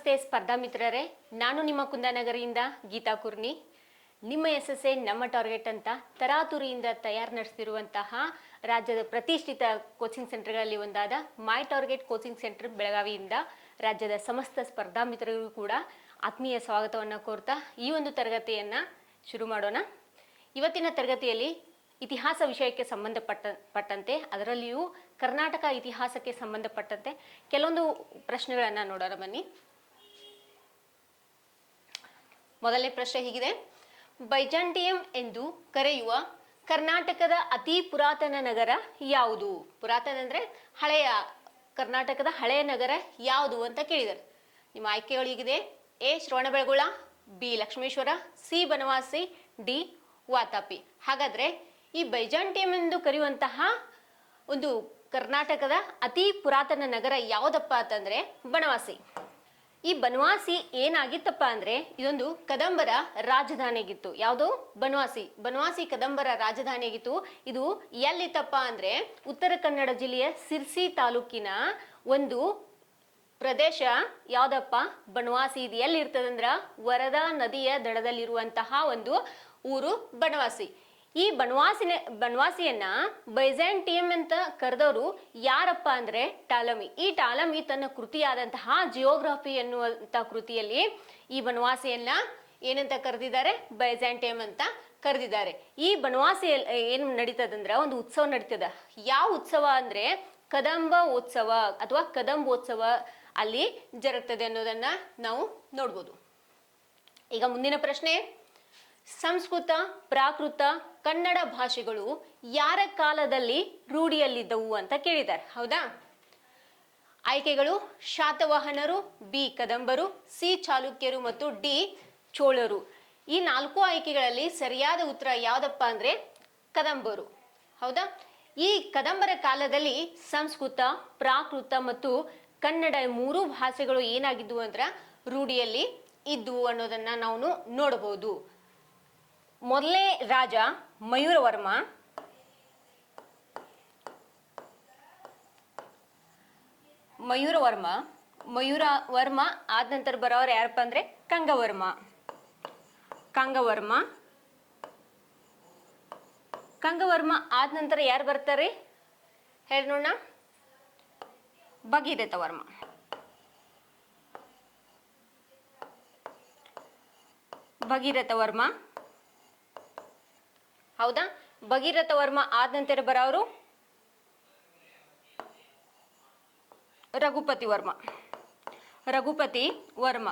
ನಮಸ್ತೆ ಸ್ಪರ್ಧಾ ಮಿತ್ರರೇ. ನಾನು ನಿಮ್ಮ ಕುಂದಾನಗರಿಯಿಂದ ಗೀತಾ ಕುರ್ನಿ. ನಿಮ್ಮ ಎ ನಮ್ಮ ಟಾರ್ಗೆಟ್ ಅಂತ ತರಾತುರಿಯಿಂದ ತಯಾರು ನಡೆಸಿರುವಂತಹ ರಾಜ್ಯದ ಪ್ರತಿಷ್ಠಿತ ಕೋಚಿಂಗ್ ಸೆಂಟರ್ಗಳಲ್ಲಿ ಒಂದಾದ ಮೈ ಟಾರ್ಗೆಟ್ ಕೋಚಿಂಗ್ ಸೆಂಟರ್ ಬೆಳಗಾವಿಯಿಂದ ರಾಜ್ಯದ ಸಮಸ್ತ ಸ್ಪರ್ಧಾ ಮಿತ್ರರಿಗೂ ಕೂಡ ಆತ್ಮೀಯ ಸ್ವಾಗತವನ್ನು ಕೋರ್ತಾ ಈ ಒಂದು ತರಗತಿಯನ್ನು ಶುರು ಮಾಡೋಣ. ಇವತ್ತಿನ ತರಗತಿಯಲ್ಲಿ ಇತಿಹಾಸ ವಿಷಯಕ್ಕೆ ಸಂಬಂಧಪಟ್ಟ, ಪಟ್ಟಂತೆ, ಅದರಲ್ಲಿಯೂ ಕರ್ನಾಟಕ ಇತಿಹಾಸಕ್ಕೆ ಸಂಬಂಧಪಟ್ಟಂತೆ ಕೆಲವೊಂದು ಪ್ರಶ್ನೆಗಳನ್ನು ನೋಡೋಣ ಬನ್ನಿ. ಮೊದಲನೇ ಪ್ರಶ್ನೆ ಹೀಗಿದೆ. ಬೈಜಾಂಟಿಯಂ ಎಂದು ಕರೆಯುವ ಕರ್ನಾಟಕದ ಅತಿ ಪುರಾತನ ನಗರ ಯಾವುದು? ಪುರಾತನ ಅಂದರೆ ಹಳೆಯ, ಕರ್ನಾಟಕದ ಹಳೆಯ ನಗರ ಯಾವುದು ಅಂತ ಕೇಳಿದ್ದಾರೆ. ನಿಮ್ಮ ಆಯ್ಕೆಗಳು ಹೀಗಿದೆ. A, Shravanabelagola, B, Lakshmeshwar, C, Banavasi, D, Vatapi. ಹಾಗಾದ್ರೆ ಈ ಬೈಜಾಂಟಿಯಂ ಎಂದು ಕರೆಯುವಂತಹ ಒಂದು ಕರ್ನಾಟಕದ ಅತಿ ಪುರಾತನ ನಗರ ಯಾವುದಪ್ಪ ಅಂತಂದ್ರೆ ಬನವಾಸಿ. ಈ ಬನವಾಸಿ ಏನಾಗಿತ್ತಪ್ಪ ಅಂದ್ರೆ ಇದೊಂದು ಕದಂಬರ ರಾಜಧಾನಿಯಾಗಿತ್ತು. ಯಾವುದು? ಬನವಾಸಿ. ಬನವಾಸಿ ಕದಂಬರ ರಾಜಧಾನಿಯಾಗಿತ್ತು. ಇದು ಎಲ್ಲಿತ್ತಪ್ಪ ಅಂದ್ರೆ ಉತ್ತರ ಕನ್ನಡ ಜಿಲ್ಲೆಯ ಸಿರ್ಸಿ ತಾಲೂಕಿನ ಒಂದು ಪ್ರದೇಶ ಯಾವ್ದಪ್ಪ? ಬನವಾಸಿ. ಇದು ಎಲ್ಲಿರ್ತದಂದ್ರ ವರದಾ ನದಿಯ ದಡದಲ್ಲಿರುವಂತಹ ಒಂದು ಊರು ಬನವಾಸಿ. ಈ ಬನವಾಸಿನ, ಬನವಾಸಿಯನ್ನ ಬೈಜಾಂಟಿಯಂ ಅಂತ ಕರೆದವರು ಯಾರಪ್ಪ ಅಂದ್ರೆ ಟಾಲಮಿ. ಈ ಟಾಲಮಿ ತನ್ನ ಕೃತಿಯಾದಂತಹ ಜಿಯೋಗ್ರಫಿ ಎನ್ನುವಂತ ಕೃತಿಯಲ್ಲಿ ಈ ಬನವಾಸಿಯನ್ನ ಏನಂತ ಕರೆದಿದ್ದಾರೆ? ಬೈಜಾಂಟಿಯಂ ಅಂತ ಕರೆದಿದ್ದಾರೆ. ಈ ಬನವಾಸಿ ಏನು ನಡೀತದಂದ್ರ ಒಂದು ಉತ್ಸವ ನಡೀತದ. ಯಾವ ಉತ್ಸವ ಅಂದ್ರೆ ಕದಂಬ ಉತ್ಸವ ಅಥವಾ ಕದಂಬೋತ್ಸವ ಅಲ್ಲಿ ಜರುಗ್ತದೆ ಅನ್ನೋದನ್ನ ನಾವು ನೋಡ್ಬೋದು. ಈಗ ಮುಂದಿನ ಪ್ರಶ್ನೆ. ಸಂಸ್ಕೃತ, ಪ್ರಾಕೃತ, ಕನ್ನಡ ಭಾಷೆಗಳು ಯಾರ ಕಾಲದಲ್ಲಿ ರೂಢಿಯಲ್ಲಿದ್ದವು ಅಂತ ಕೇಳಿದ್ದಾರೆ. ಹೌದಾ? ಆಯ್ಕೆಗಳು ಶಾತವಾಹನರು, ಬಿ ಕದಂಬರು, ಸಿ ಚಾಲುಕ್ಯರು ಮತ್ತು ಡಿ ಚೋಳರು. ಈ ನಾಲ್ಕು ಆಯ್ಕೆಗಳಲ್ಲಿ ಸರಿಯಾದ ಉತ್ತರ ಯಾವುದಪ್ಪ ಅಂದ್ರೆ ಕದಂಬರು. ಹೌದಾ? ಈ ಕದಂಬರ ಕಾಲದಲ್ಲಿ ಸಂಸ್ಕೃತ, ಪ್ರಾಕೃತ ಮತ್ತು ಕನ್ನಡ ಮೂರು ಭಾಷೆಗಳು ಏನಾಗಿದ್ವು ಅಂದ್ರೆ ರೂಢಿಯಲ್ಲಿ ಇದ್ದವು ಅನ್ನೋದನ್ನ ನಾವು ನೋಡಬಹುದು. ಮೊದಲನೇ ರಾಜ ಮಯೂರವರ್ಮ ಮಯೂರವರ್ಮ ಮಯೂರ ವರ್ಮ ಆದ ನಂತರ ಬರೋರು ಯಾರಪ್ಪ ಅಂದ್ರೆ ಕಂಗವರ್ಮ. ಕಂಗವರ್ಮ. ಕಂಗವರ್ಮ ಆದ ನಂತರ ಯಾರು ಬರ್ತಾರೆ? ಹೇಳಿ ನೋಡೋಣ. ಭಗೀರಥ ವರ್ಮ. ಭಗೀರಥ ವರ್ಮ. ಹೌದಾ? ಭಗೀರಥ ವರ್ಮ ಆದ ನಂತರ ಬರೋರು ರಘುಪತಿ ವರ್ಮ. ರಘುಪತಿ ವರ್ಮ.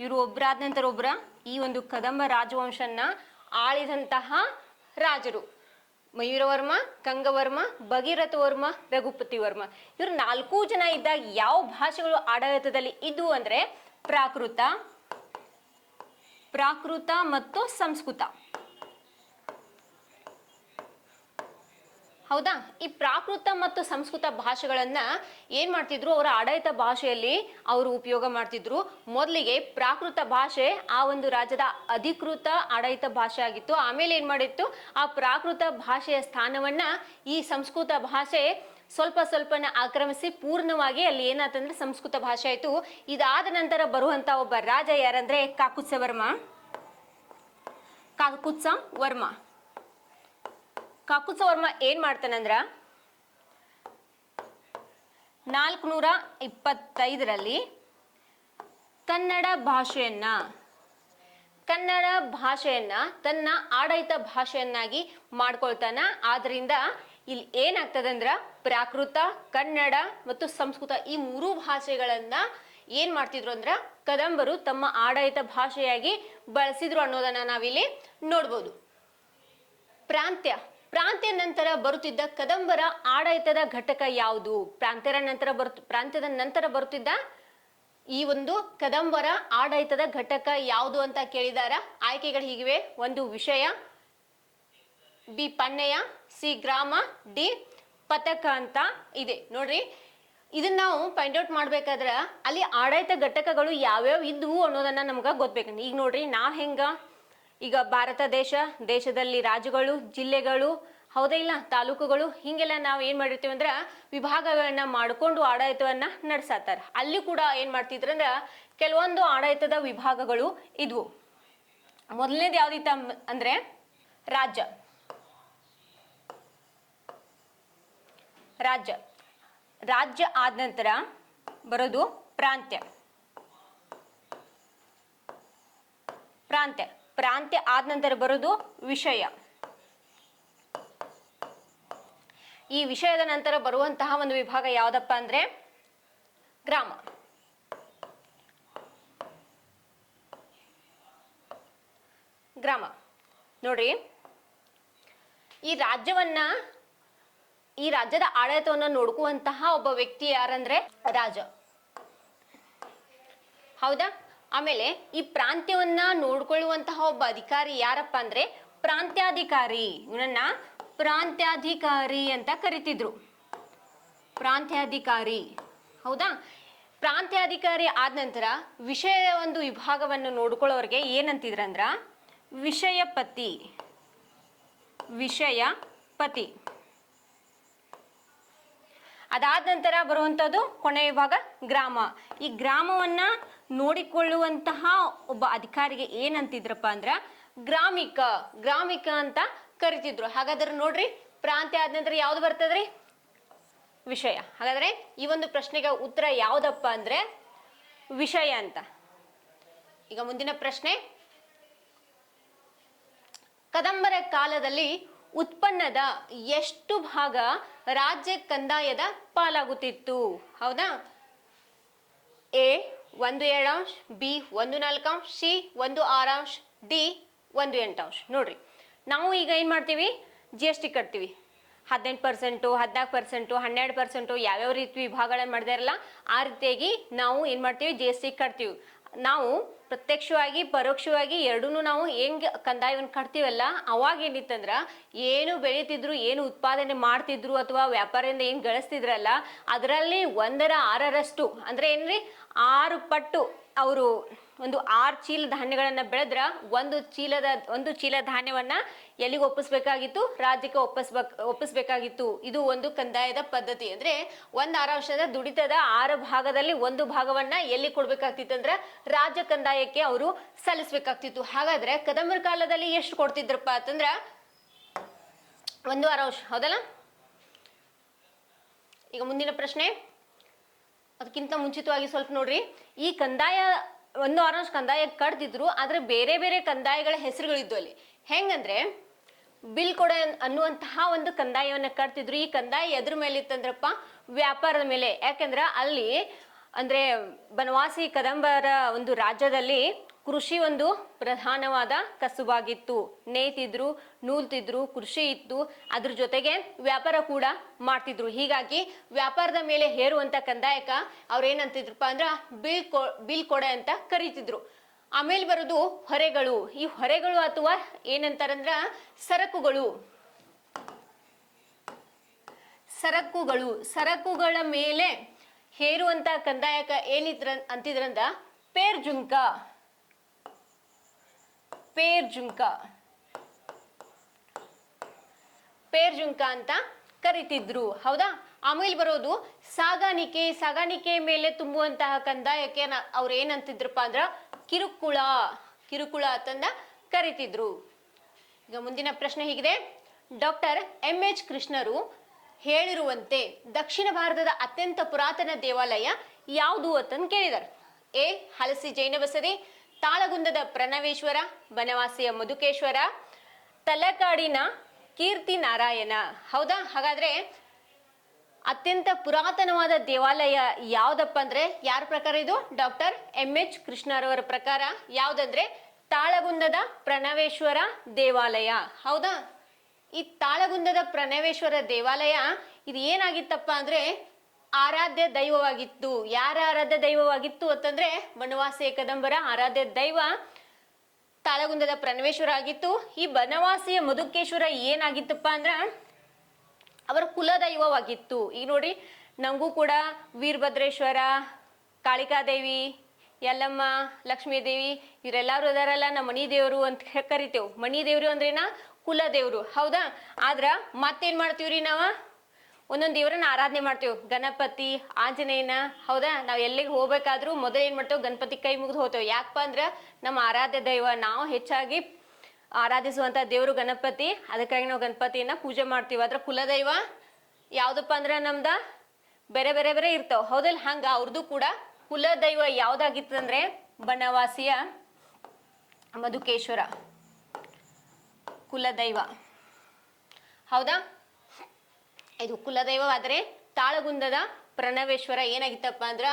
ಇವರು ಒಬ್ಬರಾದ ನಂತರ ಒಬ್ಬರ ಈ ಒಂದು ಕದಂಬ ರಾಜವಂಶನ್ನ ಆಳಿದಂತಹ ರಾಜರು. ಮಯೂರವರ್ಮ ಕಂಗವರ್ಮ ಭಗೀರಥ ವರ್ಮ, ರಘುಪತಿ ವರ್ಮ. ಇವರು ನಾಲ್ಕು ಜನ ಇದ್ದಾಗ ಯಾವ ಭಾಷೆಗಳು ಆಡಳಿತದಲ್ಲಿ ಇದ್ವು ಅಂದ್ರೆ ಪ್ರಾಕೃತ ಪ್ರಾಕೃತ ಮತ್ತು ಸಂಸ್ಕೃತ. ಹೌದಾ? ಈ ಪ್ರಾಕೃತ ಮತ್ತು ಸಂಸ್ಕೃತ ಭಾಷೆಗಳನ್ನ ಏನ್ ಮಾಡ್ತಿದ್ರು? ಅವರ ಆಡಳಿತ ಭಾಷೆಯಲ್ಲಿ ಅವರು ಉಪಯೋಗ ಮಾಡ್ತಿದ್ರು. ಮೊದಲಿಗೆ ಪ್ರಾಕೃತ ಭಾಷೆ ಆ ಒಂದು ರಾಜ್ಯದ ಅಧಿಕೃತ ಆಡಳಿತ ಭಾಷೆ ಆಗಿತ್ತು. ಆಮೇಲೆ ಏನ್ ಮಾಡಿತ್ತು? ಆ ಪ್ರಾಕೃತ ಭಾಷೆಯ ಸ್ಥಾನವನ್ನ ಈ ಸಂಸ್ಕೃತ ಭಾಷೆ ಸ್ವಲ್ಪ ಸ್ವಲ್ಪನ ಆಕ್ರಮಿಸಿ ಪೂರ್ಣವಾಗಿ ಅಲ್ಲಿ ಏನಾಯ್ತಂದ್ರೆ ಸಂಸ್ಕೃತ ಭಾಷೆ ಆಯ್ತು. ಇದಾದ ನಂತರ ಬರುವಂತ ಒಬ್ಬ ರಾಜ ಯಾರಂದ್ರೆ ಕಾಕುತ್ಸ ವರ್ಮ ಕಾಕುತ್ಸ ವರ್ಮ. ಕಾಕುತ್ಸ ವರ್ಮ ಏನ್ ಮಾಡ್ತಾನಂದ್ರ ನಾಲ್ಕುನೂರ ಇಪ್ಪತ್ತೈದರಲ್ಲಿ ಕನ್ನಡ ಭಾಷೆಯನ್ನ ಕನ್ನಡ ಭಾಷೆಯನ್ನ ತನ್ನ ಆಡಳಿತ ಭಾಷೆಯನ್ನಾಗಿ ಮಾಡ್ಕೊಳ್ತಾನ. ಆದ್ರಿಂದ ಇಲ್ಲಿ ಏನಾಗ್ತದೆ ಅಂದ್ರ ಪ್ರಾಕೃತ, ಕನ್ನಡ ಮತ್ತು ಸಂಸ್ಕೃತ ಈ ಮೂರು ಭಾಷೆಗಳನ್ನ ಏನ್ ಮಾಡ್ತಿದ್ರು ಅಂದ್ರ ಕದಂಬರು ತಮ್ಮ ಆಡಳಿತ ಭಾಷೆಯಾಗಿ ಬಳಸಿದ್ರು ಅನ್ನೋದನ್ನ ನಾವಿಲ್ಲಿ ನೋಡ್ಬೋದು. ಪ್ರಾಂತ್ಯ. ಪ್ರಾಂತ್ಯ ನಂತರ ಬರುತ್ತಿದ್ದ ಕದಂಬರ ಆಡಳಿತದ ಘಟಕ ಯಾವುದು? ಪ್ರಾಂತ್ಯರ ನಂತರ ಬರುತ್ತ ಪ್ರಾಂತ್ಯದ ನಂತರ ಬರುತ್ತಿದ್ದ ಈ ಒಂದು ಕದಂಬರ ಆಡಳಿತದ ಘಟಕ ಯಾವುದು ಅಂತ ಕೇಳಿದಾರ? ಆಯ್ಕೆಗಳು ಹೀಗಿವೆ. ಒಂದು ವಿಷಯ, ಬಿ ಪನ್ನಯ, ಸಿ ಗ್ರಾಮ, ಡಿ ಪತಕ ಅಂತ ಇದೆ. ನೋಡ್ರಿ, ಇದನ್ನ ನಾವು ಫೈಂಡ್ ಔಟ್ ಮಾಡ್ಬೇಕಾದ್ರೆ ಅಲ್ಲಿ ಆಡಳಿತ ಘಟಕಗಳು ಯಾವ್ಯಾವ ಇದ್ವು ಅನ್ನೋದನ್ನ ನಮ್ಗೆ ಗೊತ್ತಬೇಕು ಈಗ ನೋಡ್ರಿ, ನಾ ಹೆಂಗ ಈಗ ಭಾರತ ದೇಶ, ದೇಶದಲ್ಲಿ ರಾಜ್ಯಗಳು, ಜಿಲ್ಲೆಗಳು, ಹೌದೇ ಇಲ್ಲ, ತಾಲೂಕುಗಳು, ಹಿಂಗೆಲ್ಲ ನಾವು ಏನ್ ಮಾಡಿರ್ತೀವಿ ಅಂದ್ರೆ ವಿಭಾಗಗಳನ್ನ ಮಾಡ್ಕೊಂಡು ಆಡಳಿತವನ್ನ ನಡೆಸಾತಾರ. ಅಲ್ಲಿ ಕೂಡ ಏನ್ ಮಾಡ್ತಿದ್ರಂದ್ರೆ ಕೆಲವೊಂದು ಆಡಳಿತದ ವಿಭಾಗಗಳು ಇದ್ವು. ಮೊದಲನೇದು ಯಾವ್ದಿತ್ತ ಅಂದ್ರೆ ರಾಜ್ಯ. ರಾಜ್ಯ. ರಾಜ್ಯ ಆದ ನಂತರ ಬರೋದು ಪ್ರಾಂತ್ಯ. ಪ್ರಾಂತ್ಯ. ಪ್ರಾಂತ್ಯ ಆದ ನಂತರ ಬರೋದು ವಿಷಯ. ಈ ವಿಷಯದ ನಂತರ ಬರುವಂತಹ ಒಂದು ವಿಭಾಗ ಯಾವ್ದಪ್ಪ ಅಂದ್ರೆ ಗ್ರಾಮ. ಗ್ರಾಮ. ನೋಡ್ರಿ. ಈ ರಾಜ್ಯವನ್ನ, ಈ ರಾಜ್ಯದ ಆಡಳಿತವನ್ನ ನೋಡ್ಕುವಂತಹ ಒಬ್ಬ ವ್ಯಕ್ತಿ ಯಾರಂದ್ರೆ ರಾಜ. ಹೌದಾ? ಆಮೇಲೆ ಈ ಪ್ರಾಂತ್ಯವನ್ನ ನೋಡ್ಕೊಳ್ಳುವಂತಹ ಒಬ್ಬ ಅಧಿಕಾರಿ ಯಾರಪ್ಪ ಅಂದ್ರೆ ಪ್ರಾಂತ್ಯಾಧಿಕಾರಿ. ಇವನನ್ನ ಪ್ರಾಂತ್ಯಾಧಿಕಾರಿ ಅಂತ ಕರಿತಿದ್ರು. ಪ್ರಾಂತ್ಯಾಧಿಕಾರಿ. ಹೌದಾ? ಪ್ರಾಂತ್ಯಾಧಿಕಾರಿ ಆದ ನಂತರ ವಿಷಯ ಒಂದು ವಿಭಾಗವನ್ನು ನೋಡ್ಕೊಳ್ಳೋರಿಗೆ ಏನಂತಿದ್ರಂದ್ರ ವಿಷಯಪತಿ. ವಿಷಯ ಪತಿ ಅದಾದ ನಂತರ ಬರುವಂಥದ್ದು ಕೊನೆಯ ವಿಭಾಗ ಗ್ರಾಮ. ಈ ಗ್ರಾಮವನ್ನ ನೋಡಿಕೊಳ್ಳುವಂತಹ ಒಬ್ಬ ಅಧಿಕಾರಿಗೆ ಏನಂತಿದ್ರಪ್ಪ ಅಂದ್ರ ಗ್ರಾಮಿಕ ಗ್ರಾಮಿಕ ಅಂತ ಕರಿತಿದ್ರು. ಹಾಗಾದ್ರೆ ನೋಡ್ರಿ, ಪ್ರಾಂತ್ಯ ಆದ ನಂತರ ಯಾವ್ದು ಬರ್ತದ್ರಿ? ವಿಷಯ. ಹಾಗಾದ್ರೆ ಈ ಒಂದು ಪ್ರಶ್ನೆಗೆ ಉತ್ತರ ಯಾವ್ದಪ್ಪ ಅಂದ್ರೆ ವಿಷಯ ಅಂತ. ಈಗ ಮುಂದಿನ ಪ್ರಶ್ನೆ. ಕದಂಬರ ಕಾಲದಲ್ಲಿ ಉತ್ಪನ್ನದ ಎಷ್ಟು ಭಾಗ ರಾಜ್ಯ ಕಂದಾಯದ ಪಾಲಾಗುತ್ತಿತ್ತು? ಹೌದಾ? ಎ ಒಂದು ಏಳಾಂಶ ಬಿ ಒಂದು ನಾಲ್ಕಾಂಶ ಸಿ ಒಂದು ಆರಾಂಶ ಡಿ ಒಂದು ಎಂಟಾಂಶ ನೋಡ್ರಿ, ನಾವು ಈಗ ಏನು ಮಾಡ್ತೀವಿ? ಜಿ ಎಸ್ ಟಿ ಕಟ್ತೀವಿ. ಹದಿನೆಂಟು ಪರ್ಸೆಂಟು ಹದಿನಾಲ್ಕು ಪರ್ಸೆಂಟು ಹನ್ನೆರಡು ಪರ್ಸೆಂಟು ಯಾವ್ಯಾವ ರೀತಿ ವಿಭಾಗಗಳನ್ನು ಮಾಡಿದಾರಲ್ಲ ಆ ರೀತಿಯಾಗಿ ನಾವು ಏನು ಮಾಡ್ತೀವಿ? ಜಿ ಎಸ್ ಟಿ ಕಟ್ತೀವಿ. ನಾವು ಪ್ರತ್ಯಕ್ಷವಾಗಿ, ಪರೋಕ್ಷವಾಗಿ ಎರಡೂ ನಾವು ಹೆಂಗೆ ಕಂದಾಯವನ್ನು ಕಟ್ತೀವಲ್ಲ, ಅವಾಗ ಏನಿತ್ತಂದ್ರ, ಏನು ಬೆಳೀತಿದ್ರು, ಏನು ಉತ್ಪಾದನೆ ಮಾಡ್ತಿದ್ರು ಅಥವಾ ವ್ಯಾಪಾರದಿಂದ ಏನು ಗಳಿಸ್ತಿದ್ರಲ್ಲ, ಅದರಲ್ಲಿ ಒಂದರ ಆರರಷ್ಟು, ಅಂದ್ರೆ ಏನ್ರಿ, ಆರು ಪಟ್ಟು ಅವರು ಒಂದು ಆರು ಚೀಲ ಧಾನ್ಯಗಳನ್ನು ಬೆಳೆದ್ರ ಒಂದು ಚೀಲದ, ಒಂದು ಚೀಲ ಧಾನ್ಯವನ್ನ ಎಲ್ಲಿಗೆ ಒಪ್ಪಿಸ್ಬೇಕಾಗಿತ್ತು? ರಾಜ್ಯಕ್ಕೆ ಒಪ್ಪಿಸ್ಬೇಕ್, ಒಪ್ಪಿಸ್ಬೇಕಾಗಿತ್ತು. ಇದು ಒಂದು ಕಂದಾಯದ ಪದ್ಧತಿ. ಅಂದ್ರೆ ಒಂದು ವರ್ಷದ ದುಡಿತದ ಆರು ಭಾಗದಲ್ಲಿ ಒಂದು ಭಾಗವನ್ನ ಎಲ್ಲಿ ಕೊಡ್ಬೇಕಾಗ್ತಿತ್ತು ಅಂದ್ರೆ ರಾಜ್ಯ ಕಂದಾಯಕ್ಕೆ ಅವರು ಸಲ್ಲಿಸ್ಬೇಕಾಗ್ತಿತ್ತು. ಹಾಗಾದ್ರೆ ಕದಂಬರ ಕಾಲದಲ್ಲಿ ಎಷ್ಟು ಕೊಡ್ತಿದ್ರಪ್ಪ ಅಂತಂದ್ರ ಒಂದು ಆರಾಂಶ ಹೌದಲ್ಲ? ಈಗ ಮುಂದಿನ ಪ್ರಶ್ನೆ. ಅದಕ್ಕಿಂತ ಮುಂಚಿತವಾಗಿ ಸ್ವಲ್ಪ ನೋಡ್ರಿ. ಈ ಕಂದಾಯ, ಒಂದು ಆರೆಂಜ್ ಕಂದಾಯ ಕಡ್ದಿದ್ರು, ಆದ್ರೆ ಬೇರೆ ಬೇರೆ ಕಂದಾಯಗಳ ಹೆಸರುಗಳಿದ್ದು ಅಲ್ಲಿ. ಹೆಂಗಂದ್ರೆ, ಬಿಲ್ ಕೊಡ ಅನ್ನುವಂತಹ ಒಂದು ಕಂದಾಯವನ್ನ ಕಟ್ತಿದ್ರು ಈ ಕಂದಾಯ ಎದ್ರ ಮೇಲೆ ಇತ್ತಂದ್ರಪ್ಪ, ವ್ಯಾಪಾರದ ಮೇಲೆ. ಯಾಕಂದ್ರೆ ಅಲ್ಲಿ, ಅಂದ್ರೆ ಬನವಾಸಿ ಕದಂಬರ ಒಂದು ರಾಜ್ಯದಲ್ಲಿ ಕೃಷಿ ಒಂದು ಪ್ರಧಾನವಾದ ಕಸುಬಾಗಿತ್ತು. ನೇಯ್ತಿದ್ರು ನೂಲ್ತಿದ್ರು, ಕೃಷಿ ಇತ್ತು. ಅದ್ರ ಜೊತೆಗೆ ವ್ಯಾಪಾರ ಕೂಡ ಮಾಡ್ತಿದ್ರು. ಹೀಗಾಗಿ ವ್ಯಾಪಾರದ ಮೇಲೆ ಹೇರುವಂತ ಕಂದಾಯಕ ಅವ್ರು ಏನಂತಿದ್ರಪ್ಪ ಅಂದ್ರ ಬಿಲ್ ಕೊ ಬಿಲ್ ಕೊಡೆ ಅಂತ ಕರೀತಿದ್ರು. ಆಮೇಲೆ ಬರೋದು ಹೊರೆಗಳು. ಈ ಹೊರೆಗಳು ಅಥವಾ ಏನಂತಾರಂದ್ರ ಸರಕುಗಳು. ಸರಕುಗಳು. ಸರಕುಗಳ ಮೇಲೆ ಹೇರುವಂತ ಕಂದಾಯಕ ಏನಿದ್ರ ಅಂತಿದ್ರಂದ್ರ ಪೇರ್ ಜುಂಕ ಪೇರ್ ಜುಂಕ ಪೇರ್ ಜುಂಕ ಅಂತ ಕರಿತಿದ್ರು. ಹೌದಾ? ಆಮೇಲೆ ಬರೋದು ಸಾಗಾಣಿಕೆ ಸಾಗಾಣಿಕೆ ಮೇಲೆ ತುಂಬುವಂತಹ ಕಂದಾಯಕ್ಕೆ ಯಾಕೆ ಅವ್ರು ಏನಂತಿದ್ರಪ್ಪ ಅಂದ್ರ ಕಿರುಕುಳ ಕಿರುಕುಳ ಅಂತಂದ ಕರಿತಿದ್ರು. ಈಗ ಮುಂದಿನ ಪ್ರಶ್ನೆ ಹೀಗಿದೆ. ಡಾಕ್ಟರ್ ಎಂ ಎಚ್ ಕೃಷ್ಣರು ಹೇಳಿರುವಂತೆ ದಕ್ಷಿಣ ಭಾರತದ ಅತ್ಯಂತ ಪುರಾತನ ದೇವಾಲಯ ಯಾವುದು ಅಂತಂದು ಕೇಳಿದಾರೆ. ಎ, ಹಲಸಿ ಜೈನ ಬಸದಿ ತಾಳಗುಂದದ ಪ್ರಣವೇಶ್ವರ ಬನವಾಸಿಯ ಮಧುಕೇಶ್ವರ ತಲಕಾಡಿನ ಕೀರ್ತಿ ನಾರಾಯಣ. ಹೌದಾ? ಹಾಗಾದ್ರೆ ಅತ್ಯಂತ ಪುರಾತನವಾದ ದೇವಾಲಯ ಯಾವ್ದಪ್ಪ ಅಂದ್ರೆ ಯಾರ ಪ್ರಕಾರ ಇದು? ಡಾಕ್ಟರ್ ಎಂ ಎಚ್ ಕೃಷ್ಣರವರ ಪ್ರಕಾರ ಯಾವ್ದಂದ್ರೆ ತಾಳಗುಂದದ ಪ್ರಣವೇಶ್ವರ ದೇವಾಲಯ. ಹೌದಾ? ಈ ತಾಳಗುಂದದ ಪ್ರಣವೇಶ್ವರ ದೇವಾಲಯ ಇದು ಏನಾಗಿತ್ತಪ್ಪ ಅಂದ್ರೆ ಆರಾಧ್ಯ ದೈವವಾಗಿತ್ತು. ಯಾರ ಆರಾಧ್ಯ ದೈವವಾಗಿತ್ತು ಅಂತಂದ್ರೆ ಬನವಾಸಿ ಕದಂಬರ ಆರಾಧ್ಯ ದೈವ ತಾಳಗುಂದದ ಪ್ರಣವೇಶ್ವರ ಆಗಿತ್ತು. ಈ ಬನವಾಸಿಯ ಮಧುಕೇಶ್ವರ ಏನಾಗಿತ್ತಪ್ಪ ಅಂದ್ರ ಅವರ ಕುಲದೈವವಾಗಿತ್ತು. ಈಗ ನೋಡಿ ನಮಗೂ ಕೂಡ ವೀರಭದ್ರೇಶ್ವರ, ಕಾಳಿಕಾದೇವಿ, ಯಲ್ಲಮ್ಮ, ಲಕ್ಷ್ಮೀದೇವಿ, ಇವರೆಲ್ಲರೂ ಅದಾರಲ್ಲ ನಮ್ಮ ಮಣಿ ದೇವರು ಅಂತ ಕರಿತೇವೆ. ಮಣಿ ದೇವರು ಅಂದ್ರೇನ ಕುಲದೇವ್ರು. ಹೌದಾ? ಆದ್ರ ಮತ್ತೇನ್ ಮಾಡ್ತೀವ್ರಿ ನಾವ? ಒಂದೊಂದ್ ದೇವ್ರನ್ನ ಆರಾಧನೆ ಮಾಡ್ತೇವೆ. ಗಣಪತಿ, ಆಂಜನೇಯನ, ಹೌದಾ? ನಾವ್ ಎಲ್ಲಿಗೆ ಹೋಗ್ಬೇಕಾದ್ರೂ ಮೊದಲು ಏನ್ ಮಾಡ್ತೇವೆ? ಗಣಪತಿ ಕೈ ಮುಗಿದು ಹೋಗ್ತೇವೆ. ಯಾಕಪ್ಪ ಅಂದ್ರ ನಮ್ಮ ಆರಾಧ್ಯ ದೈವ. ನಾವು ಹೆಚ್ಚಾಗಿ ಆರಾಧಿಸುವಂತ ದೇವರು ಗಣಪತಿ. ಅದಕ್ಕಾಗಿ ನಾವು ಗಣಪತಿಯನ್ನ ಪೂಜೆ ಮಾಡ್ತೀವಿ. ಅದ್ರ ಕುಲದೈವ ಯಾವ್ದಪ್ಪ ಅಂದ್ರ ನಮ್ದ ಬೇರೆ ಬೇರೆ ಬೇರೆ ಇರ್ತಾವ. ಹೌದಲ್? ಹಂಗ ಅವ್ರದ್ದು ಕೂಡ ಕುಲದೈವ ಯಾವ್ದಾಗಿತ್ತಂದ್ರೆ ಬನವಾಸಿಯ ಮಧುಕೇಶ್ವರ ಕುಲದೈವ. ಹೌದಾ? ಇದು ಕುಲದೈವವಾದರೆ ತಾಳಗುಂದದ ಪ್ರಣವೇಶ್ವರ ಏನಾಗಿತ್ತಪ್ಪ ಅಂದ್ರ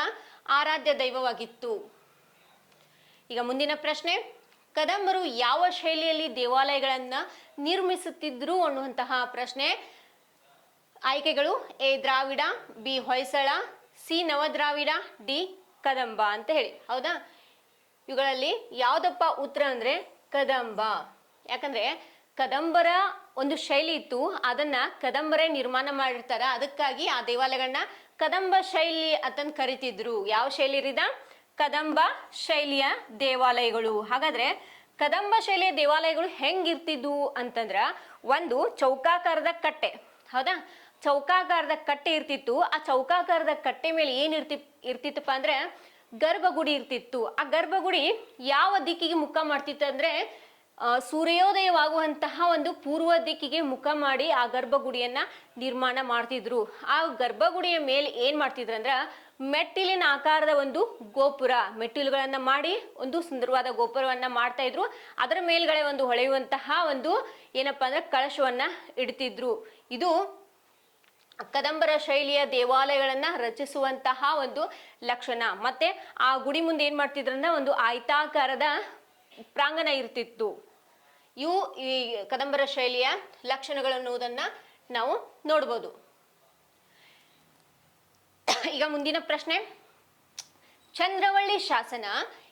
ಆರಾಧ್ಯ ದೈವವಾಗಿತ್ತು. ಈಗ ಮುಂದಿನ ಪ್ರಶ್ನೆ, ಕದಂಬರು ಯಾವ ಶೈಲಿಯಲ್ಲಿ ದೇವಾಲಯಗಳನ್ನ ನಿರ್ಮಿಸುತ್ತಿದ್ರು ಅನ್ನುವಂತಹ ಪ್ರಶ್ನೆ. ಆಯ್ಕೆಗಳು, A Dravida, B Hoysala, C Navadravida, D Kadamba ಅಂತ ಹೇಳಿ. ಹೌದಾ? ಇವುಗಳಲ್ಲಿ ಯಾವ್ದಪ್ಪ ಉತ್ತರ ಅಂದ್ರೆ ಕದಂಬ. ಯಾಕಂದ್ರೆ ಕದಂಬರ ಒಂದು ಶೈಲಿ ಇತ್ತು. ಅದನ್ನ ಕದಂಬರೇ ನಿರ್ಮಾಣ ಮಾಡಿರ್ತಾರ. ಅದಕ್ಕಾಗಿ ಆ ದೇವಾಲಯಗಳನ್ನ ಕದಂಬ ಶೈಲಿ ಅಂತಂದು ಕರಿತಿದ್ರು. ಯಾವ ಶೈಲಿ ಇರಿದ ಕದಂಬ ಶೈಲಿಯ ದೇವಾಲಯಗಳು. ಹಾಗಾದ್ರೆ ಕದಂಬ ಶೈಲಿಯ ದೇವಾಲಯಗಳು ಹೆಂಗಿರ್ತಿದ್ವು ಅಂತಂದ್ರ ಒಂದು ಚೌಕಾಕಾರದ ಕಟ್ಟೆ. ಹೌದಾ? ಚೌಕಾಕಾರದ ಕಟ್ಟೆ ಇರ್ತಿತ್ತು. ಆ ಚೌಕಾಕಾರದ ಕಟ್ಟೆ ಮೇಲೆ ಏನ್ ಇರ್ತಿ, ಇರ್ತಿತ್ತಪ್ಪ ಅಂದ್ರೆ ಗರ್ಭಗುಡಿ ಇರ್ತಿತ್ತು. ಆ ಗರ್ಭಗುಡಿ ಯಾವ ದಿಕ್ಕಿಗೆ ಮುಖ ಮಾಡ್ತಿತ್ತು ಅಂದ್ರೆ ಸೂರ್ಯೋದಯವಾಗುವಂತಹ ಒಂದು ಪೂರ್ವ ದಿಕ್ಕಿಗೆ ಮುಖ ಮಾಡಿ ಆ ಗರ್ಭಗುಡಿಯನ್ನ ನಿರ್ಮಾಣ ಮಾಡ್ತಿದ್ರು. ಆ ಗರ್ಭಗುಡಿಯ ಮೇಲೆ ಏನ್ ಮಾಡ್ತಿದ್ರು ಅಂದ್ರ ಮೆಟ್ಟಿಲಿನ ಆಕಾರದ ಒಂದು ಗೋಪುರ, ಮೆಟ್ಟಿಲುಗಳನ್ನ ಮಾಡಿ ಒಂದು ಸುಂದರವಾದ ಗೋಪುರವನ್ನ ಮಾಡ್ತಾ ಇದ್ರು. ಅದರ ಮೇಲ್ಗಡೆ ಒಂದು ಹೊಳೆಯುವಂತಹ ಒಂದು ಏನಪ್ಪಾ ಅಂದ್ರೆ ಕಳಶವನ್ನ ಇಡ್ತಿದ್ರು. ಇದು ಕದಂಬರ ಶೈಲಿಯ ದೇವಾಲಯಗಳನ್ನ ರಚಿಸುವಂತಹ ಒಂದು ಲಕ್ಷಣ. ಮತ್ತೆ ಆ ಗುಡಿ ಮುಂದೆ ಏನ್ ಮಾಡ್ತಿದ್ರಂದ್ರೆ ಒಂದು ಆಯತಾಕಾರದ ಪ್ರಾಂಗಣ ಇರ್ತಿತ್ತು. ಇವು ಈ ಕದಂಬರ ಶೈಲಿಯ ಲಕ್ಷಣಗಳು ಅನ್ನುವುದನ್ನ ನಾವು ನೋಡ್ಬೋದು. ಈಗ ಮುಂದಿನ ಪ್ರಶ್ನೆ. ಚಂದ್ರವಳ್ಳಿ ಶಾಸನ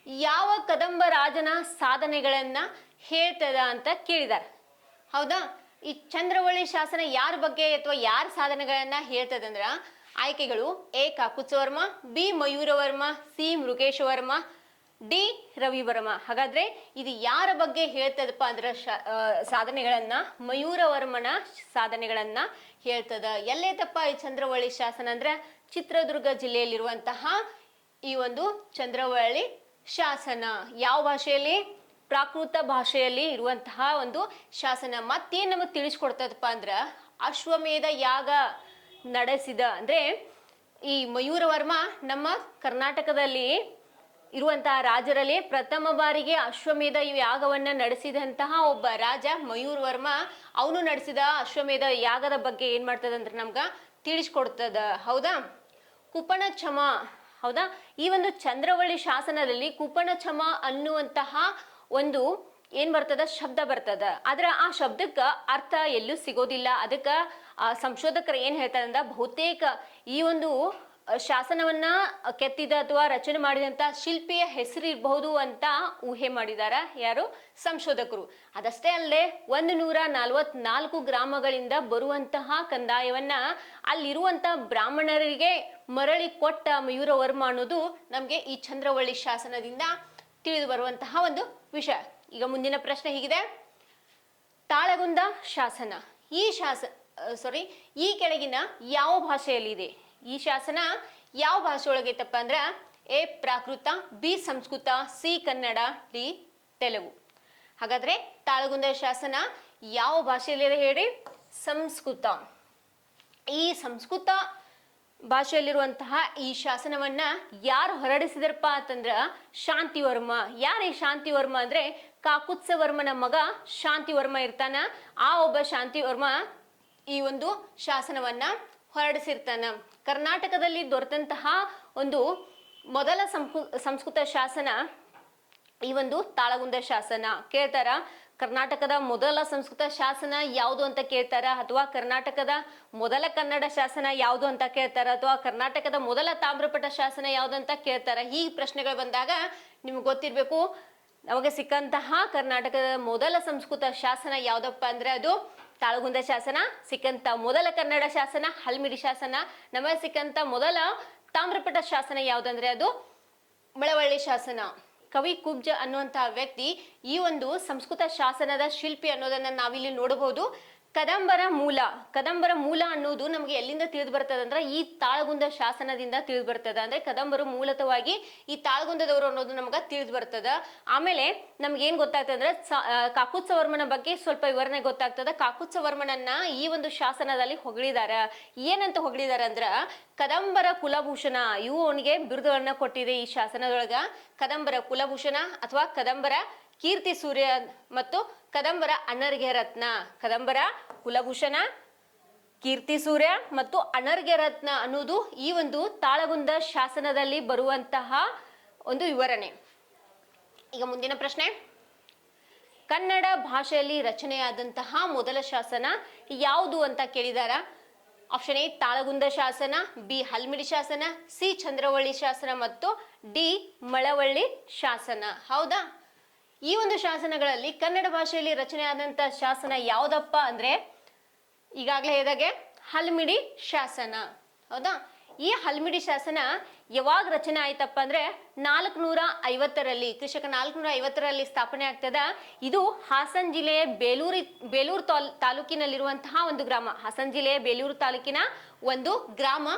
ಯಾವ ಕದಂಬ ರಾಜನ ಸಾಧನೆಗಳನ್ನ ಹೇಳ್ತದ ಅಂತ ಕೇಳಿದಾರೆ. ಹೌದಾ? ಈ ಚಂದ್ರವಳ್ಳಿ ಶಾಸನ ಯಾರ ಬಗ್ಗೆ ಅಥವಾ ಯಾರ ಸಾಧನೆಗಳನ್ನ ಹೇಳ್ತದಂದ್ರ ಆಯ್ಕೆಗಳು A. Kakusthavarma B. Mayuravarma, C. Mrigeshavarma D Ravivarma. ಹಾಗಾದ್ರೆ ಇದು ಯಾರ ಬಗ್ಗೆ ಹೇಳ್ತದಪ್ಪ ಅಂದ್ರೆ ಸಾಧನೆಗಳನ್ನ ಮಯೂರ ಸಾಧನೆಗಳನ್ನ, ಮಯೂರವರ್ಮನ ಸಾಧನೆಗಳನ್ನ ಹೇಳ್ತದ. ಎಲ್ಲೇ ತಪ್ಪ ಈ ಚಂದ್ರವಳ್ಳಿ ಶಾಸನ ಅಂದ್ರೆ ಚಿತ್ರದುರ್ಗ ಜಿಲ್ಲೆಯಲ್ಲಿರುವಂತಹ ಈ ಒಂದು ಚಂದ್ರವಳ್ಳಿ ಶಾಸನ. ಯಾವ ಭಾಷೆಯಲ್ಲಿ? ಪ್ರಾಕೃತ ಭಾಷೆಯಲ್ಲಿ ಇರುವಂತಹ ಒಂದು ಶಾಸನ. ಮತ್ತೇನು ನಮಗೆ ತಿಳಿಸ್ಕೊಡ್ತದಪ್ಪ ಅಂದ್ರೆ ಅಶ್ವಮೇಧ ಯಾಗ ನಡೆಸಿದ, ಅಂದ್ರೆ ಈ ಮಯೂರವರ್ಮ ನಮ್ಮ ಕರ್ನಾಟಕದಲ್ಲಿ ಇರುವಂತಹ ರಾಜರಲ್ಲಿ ಪ್ರಥಮ ಬಾರಿಗೆ ಅಶ್ವಮೇಧ ಯಾಗವನ್ನ ನಡೆಸಿದಂತಹ ಒಬ್ಬ ರಾಜ ಮಯೂರ್ ವರ್ಮ. ಅವನು ನಡೆಸಿದ ಅಶ್ವಮೇಧ ಯಾಗದ ಬಗ್ಗೆ ಏನ್ ಮಾಡ್ತದಂದ್ರೆ ನಮ್ಗ ತಿಳಿಸ್ಕೊಡ್ತದ. ಹೌದಾ? ಕುಪಣ ಚಮ ಹೌದಾ? ಈ ಒಂದು ಚಂದ್ರವಳ್ಳಿ ಶಾಸನದಲ್ಲಿ ಕುಪಣ ಚಮ ಅನ್ನುವಂತಹ ಒಂದು ಏನ್ ಬರ್ತದ? ಶಬ್ದ ಬರ್ತದ. ಆದ್ರ ಆ ಶಬ್ದಕ್ಕ ಅರ್ಥ ಎಲ್ಲೂ ಸಿಗೋದಿಲ್ಲ. ಅದಕ್ಕ ಆ ಸಂಶೋಧಕರು ಏನ್ ಹೇಳ್ತಾರಂದ್ರ ಬಹುತೇಕ ಈ ಒಂದು ಶಾಸನವನ್ನ ಕೆತ್ತಿದ ಅಥವಾ ರಚನೆ ಮಾಡಿದಂತ ಶಿಲ್ಪಿಯ ಹೆಸರು ಇರಬಹುದು ಅಂತ ಊಹೆ ಮಾಡಿದಾರ ಯಾರು? ಸಂಶೋಧಕರು. ಅದಷ್ಟೇ ಅಲ್ಲದೆ ಒಂದು ನೂರ ನಲವತ್ನಾಲ್ಕು ಗ್ರಾಮಗಳಿಂದ ಬರುವಂತಹ ಕಂದಾಯವನ್ನ ಅಲ್ಲಿರುವಂತ ಬ್ರಾಹ್ಮಣರಿಗೆ ಮರಳಿ ಕೊಟ್ಟ ಮಯೂರವರ್ಮ ಅನ್ನೋದು ನಮಗೆ ಈ ಚಂದ್ರವಳ್ಳಿ ಶಾಸನದಿಂದ ತಿಳಿದು ಬರುವಂತಹ ಒಂದು ವಿಷಯ. ಈಗ ಮುಂದಿನ ಪ್ರಶ್ನೆ ಹೀಗಿದೆ. ತಾಳಗುಂದ ಶಾಸನ. ಈ ಶಾಸ ಸಾರಿ ಈ ಕೆಳಗಿನ ಯಾವ ಭಾಷೆಯಲ್ಲಿದೆ? ಈ ಶಾಸನ ಯಾವ ಭಾಷೆ ಒಳಗೈತಪ್ಪ ಅಂದ್ರ, A Prakrit, B Sanskrit, C Kannada, D Telugu. ಹಾಗಾದ್ರೆ ತಾಳಗುಂದ ಶಾಸನ ಯಾವ ಭಾಷೆಯಲ್ಲಿದೆ ಹೇಳಿ ಸಂಸ್ಕೃತ. ಈ ಸಂಸ್ಕೃತ ಭಾಷೆಯಲ್ಲಿರುವಂತಹ ಈ ಶಾಸನವನ್ನ ಯಾರು ಹೊರಡಿಸಿದ್ರಪ್ಪ ಅಂತಂದ್ರ, ಶಾಂತಿವರ್ಮ. ಯಾರು ಈ ಶಾಂತಿವರ್ಮ ಅಂದ್ರೆ, ಕಾಕುತ್ಸವರ್ಮನ ಮಗ ಶಾಂತಿವರ್ಮ ಇರ್ತಾನ. ಆ ಒಬ್ಬ ಶಾಂತಿವರ್ಮ ಈ ಒಂದು ಶಾಸನವನ್ನ ಹೊರಡಿಸಿರ್ತಾನ. ಕರ್ನಾಟಕದಲ್ಲಿ ದೊರೆತಂತಹ ಒಂದು ಮೊದಲ ಸಂಸ್ಕೃ ಸಂಸ್ಕೃತ ಶಾಸನ ಈ ಒಂದು ತಾಳಗುಂದ ಶಾಸನ. ಕೇಳ್ತಾರ? ಕರ್ನಾಟಕದ ಮೊದಲ ಸಂಸ್ಕೃತ ಶಾಸನ ಯಾವುದು ಅಂತ ಕೇಳ್ತಾರ? ಅಥವಾ ಕರ್ನಾಟಕದ ಮೊದಲ ಕನ್ನಡ ಶಾಸನ ಯಾವುದು ಅಂತ ಕೇಳ್ತಾರ? ಅಥವಾ ಕರ್ನಾಟಕದ ಮೊದಲ ತಾಮ್ರಪಟ ಶಾಸನ ಯಾವುದು ಅಂತ ಕೇಳ್ತಾರ? ಈ ಪ್ರಶ್ನೆಗಳು ಬಂದಾಗ ನಿಮ್ಗೆ ಗೊತ್ತಿರಬೇಕು. ನಮಗೆ ಸಿಕ್ಕಂತಹ ಕರ್ನಾಟಕದ ಮೊದಲ ಸಂಸ್ಕೃತ ಶಾಸನ ಯಾವುದಪ್ಪ ಅಂದ್ರೆ ಅದು ತಾಳಗುಂದ ಶಾಸನ, ಸಿಕ್ಕಂತ ಮೊದಲ ಕನ್ನಡ ಶಾಸನ, ಹಲ್ಮಿಡಿ ಶಾಸನ ನಮಗೆ ಸಿಕ್ಕಂತ ಮೊದಲ ತಾಮ್ರಪಟ ಶಾಸನ ಯಾವುದಂದ್ರೆ ಅದು? ಮಳವಳ್ಳಿ ಶಾಸನ. ಕವಿ ಕುಬ್ಜ ಅನ್ನುವಂತಹ ವ್ಯಕ್ತಿ ಈ ಒಂದು ಸಂಸ್ಕೃತ ಶಾಸನದ ಶಿಲ್ಪಿ ಅನ್ನೋದನ್ನ ನಾವಿಲ್ಲಿ ನೋಡಬಹುದು. ಕದಂಬರ ಮೂಲ ಕದಂಬರ ಮೂಲ ಅನ್ನೋದು ನಮಗೆ ಎಲ್ಲಿಂದ ತಿಳಿದು ಬರ್ತದೆ ಅಂದ್ರೆ ಈ ತಾಳಗುಂದ ಶಾಸನದಿಂದ ತಿಳಿದು ಬರ್ತದೆ. ಅಂದ್ರೆ ಕದಂಬರು ಮೂಲತವಾಗಿ ಈ ತಾಳಗುಂದದವರು ಅನ್ನೋದು ನಮ್ಗೆ ತಿಳಿದು ಬರ್ತದ. ಆಮೇಲೆ ನಮ್ಗೆ ಏನ್ ಗೊತ್ತಾಗ್ತದೆ ಅಂದ್ರೆ ಕಾಕುತ್ಸವರ್ಮನ ಬಗ್ಗೆ ಸ್ವಲ್ಪ ವಿವರಣೆ ಗೊತ್ತಾಗ್ತದ. ಕಾಕುತ್ಸವರ್ಮನನ್ನ ಈ ಒಂದು ಶಾಸನದಲ್ಲಿ ಹೊಗಳಿದಾರ ಏನಂತ ಹೊಗಳಿದಾರ ಅಂದ್ರ ಕದಂಬರ ಕುಲಭೂಷಣ, ಇವು ಅವನಿಗೆ ಬಿರುದುಗಳನ್ನ ಕೊಟ್ಟಿದೆ ಈ ಶಾಸನದೊಳಗ. ಕದಂಬರ ಕುಲಭೂಷಣ ಅಥವಾ ಕದಂಬರ ಕೀರ್ತಿ ಸೂರ್ಯ ಮತ್ತು ಕದಂಬರ ಅನರ್ಘ್ಯ ರತ್ನ ಕದಂಬರ ಕುಲಭೂಷಣ, ಕೀರ್ತಿ ಸೂರ್ಯ ಮತ್ತು ಅನರ್ಘ್ಯ ರತ್ನ ಅನ್ನೋದು ಈ ಒಂದು ತಾಳಗುಂದ ಶಾಸನದಲ್ಲಿ ಬರುವಂತಹ ಒಂದು ವಿವರಣೆ. ಈಗ ಮುಂದಿನ ಪ್ರಶ್ನೆ. ಕನ್ನಡ ಭಾಷೆಯಲ್ಲಿ ರಚನೆಯಾದಂತಹ ಮೊದಲ ಶಾಸನ ಯಾವುದು ಅಂತ ಕೇಳಿದಾರ? ಆಪ್ಷನ್ ಎ, ತಾಳಗುಂದ ಶಾಸನ, ಬಿ, ಹಲ್ಮಿಡಿ ಶಾಸನ, ಸಿ, ಚಂದ್ರವಳ್ಳಿ ಶಾಸನ ಮತ್ತು ಡಿ, ಮಳವಳ್ಳಿ ಶಾಸನ. ಹೌದಾ? ಈ ಒಂದು ಶಾಸನಗಳಲ್ಲಿ ಕನ್ನಡ ಭಾಷೆಯಲ್ಲಿ ರಚನೆಯಾದಂಥ ಶಾಸನ ಯಾವುದಪ್ಪ ಅಂದ್ರೆ ಈಗಾಗಲೇ ಹೇಳಿದಾಗೆ ಹಲ್ಮಿಡಿ ಶಾಸನ. ಹೌದಾ? ಈ ಹಲ್ಮಿಡಿ ಶಾಸನ ಯಾವಾಗ ರಚನೆ ಆಯ್ತಪ್ಪ ಅಂದ್ರೆ ನಾಲ್ಕುನೂರ ಐವತ್ತರಲ್ಲಿ ಕೃಷಕ ನಾಲ್ಕುನೂರ ಐವತ್ತರಲ್ಲಿ ಸ್ಥಾಪನೆ ಆಗ್ತದ? ಇದು ಹಾಸನ್ ಜಿಲ್ಲೆಯ ಬೇಲೂರಿ, ಬೇಲೂರು ತಾಲ್, ತಾಲೂಕಿನಲ್ಲಿರುವಂತಹ ಒಂದು ಗ್ರಾಮ. ಹಾಸನ್ ಜಿಲ್ಲೆಯ ಬೇಲೂರು ತಾಲೂಕಿನ ಒಂದು ಗ್ರಾಮ